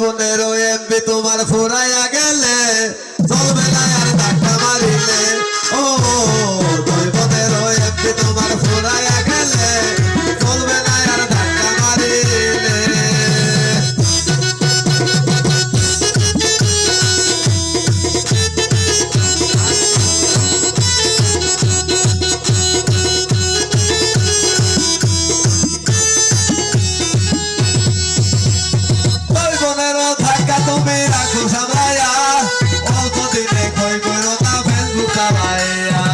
পনেরো এমবি তোমার ফোরাইয়া গেলে। ফেসবুক